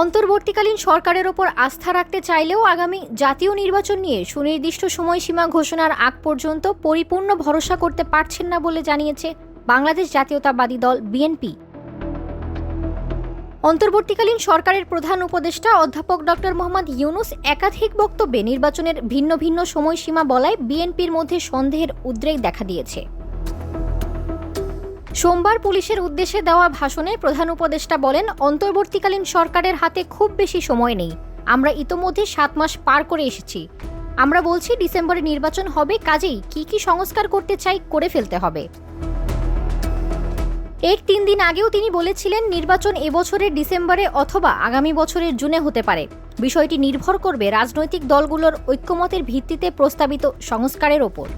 অন্তর্বর্তীকালীন সরকারের ওপর আস্থা রাখতে চাইলেও আগামী জাতীয় নির্বাচন নিয়ে সুনির্দিষ্ট সময়সীমা ঘোষণার আগ পর্যন্ত পরিপূর্ণ ভরসা করতে পারছেন না বলে জানিয়েছে বাংলাদেশ জাতীয়তাবাদী দল বিএনপি। অন্তর্বর্তীকালীন সরকারের প্রধান উপদেষ্টা অধ্যাপক ডক্টর মোহাম্মদ ইউনুস একাধিক বক্তব্যে নির্বাচনের ভিন্ন ভিন্ন সময়সীমা বলায় বিএনপির মধ্যে সন্দেহের উদ্রেক দেখা দিয়েছে। সোমবার পুলিশের উদ্দেশ্যে দেওয়া ভাষণে প্রধান উপদেষ্টা বলেন, অন্তর্বর্তীকালীন সরকারের হাতে খুব বেশি সময় নেই। আমরা ইতোমধ্যে সাত মাস পার করে এসেছি। আমরা বলছি ডিসেম্বরে নির্বাচন হবে, কাজেই কি কি সংস্কার করতে চাই করে ফেলতে হবে। এর তিন দিন আগেও তিনি বলেছিলেন, নির্বাচন এবছরের ডিসেম্বরে অথবা আগামী বছরের জুনে হতে পারে। বিষয়টি নির্ভর করবে রাজনৈতিক দলগুলোর ঐক্যমতের ভিত্তিতে প্রস্তাবিত সংস্কারের ওপর।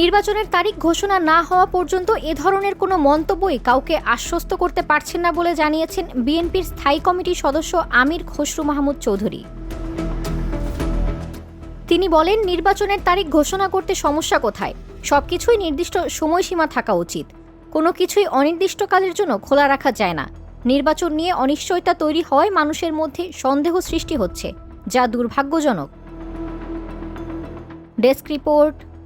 নির্বাচনের তারিখ ঘোষণা না হওয়া পর্যন্ত এ ধরনের কোনো মন্তব্যই কাউকে আশ্বস্ত করতে পারছেন না বলে জানিয়েছেন বিএনপির স্থায়ী কমিটির সদস্য আমির খসরু মাহমুদ চৌধুরী। তিনি বলেন, নির্বাচনের তারিখ ঘোষণা করতে সমস্যা কোথায়? সবকিছুই নির্দিষ্ট সময়সীমা থাকা উচিত। কোনো কিছুই অনির্দিষ্টকালের জন্য খোলা রাখা যায় না। নির্বাচন নিয়ে অনিশ্চয়তা তৈরি হওয়ায় মানুষের মধ্যে সন্দেহ সৃষ্টি হচ্ছে, যা দুর্ভাগ্যজনক। Desk report